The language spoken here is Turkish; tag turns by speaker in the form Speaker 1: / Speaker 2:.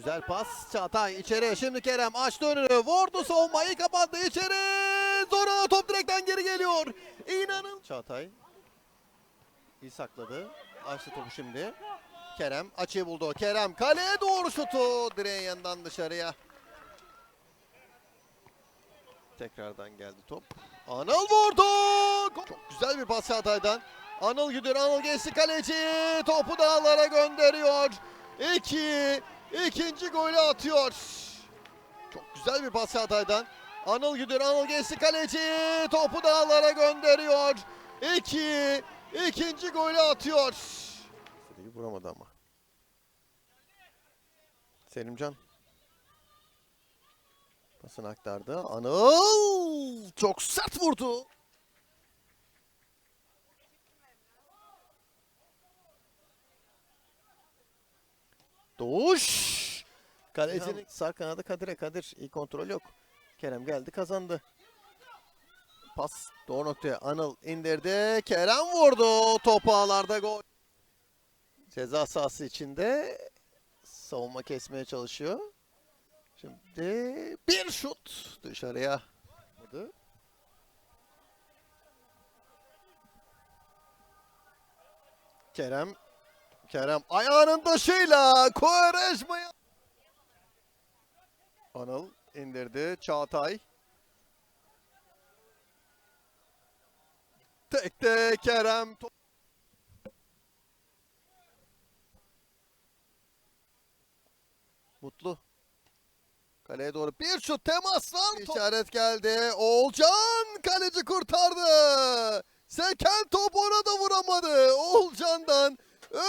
Speaker 1: Güzel pas. Çağatay içeri. Şimdi Kerem açtı önünü. Vurdu savunmayı kapattı içeri. Zorana top direkten geri geliyor. İnanın. Çağatay. İyi sakladı. Açtı topu şimdi. Kerem açıyı buldu. Kerem kaleye doğru şutu. Direğin yanından dışarıya. Tekrardan geldi top. Anıl vurdu. Çok güzel bir pas Çağatay'dan. Anıl gidiyor. Anıl geçti kaleci. Topu dağlara gönderiyor. İki. İkinci golü atıyor. Çok güzel bir pas Çağatay'dan. Anıl gidiyor. Anıl geçti kaleci. Topu dağlara gönderiyor. İki. ikinci golü atıyor. İstediği vuramadı ama. Selimcan. Pasını aktardı. Anıl çok sert vurdu. Doğuş. Kalecinin sağ kanadı Kadir'e. Kadir iyi kontrol yok. Kerem geldi kazandı. Pas doğru noktaya Anıl indirdi. Kerem vurdu. Topu ağlarda gol. Ceza sahası içinde savunma kesmeye çalışıyor. Şimdi bir şut dışarıya. Kerem Kerem ayağının dışıyla Kovarejma'ya Anıl indirdi. Çağatay. Tekte Kerem. Mutlu. Kaleye doğru bir şut temas var. İşaret geldi. Oğulcan kaleci kurtardı. Seken top ona da vuramadı. Oğulcan'dan öz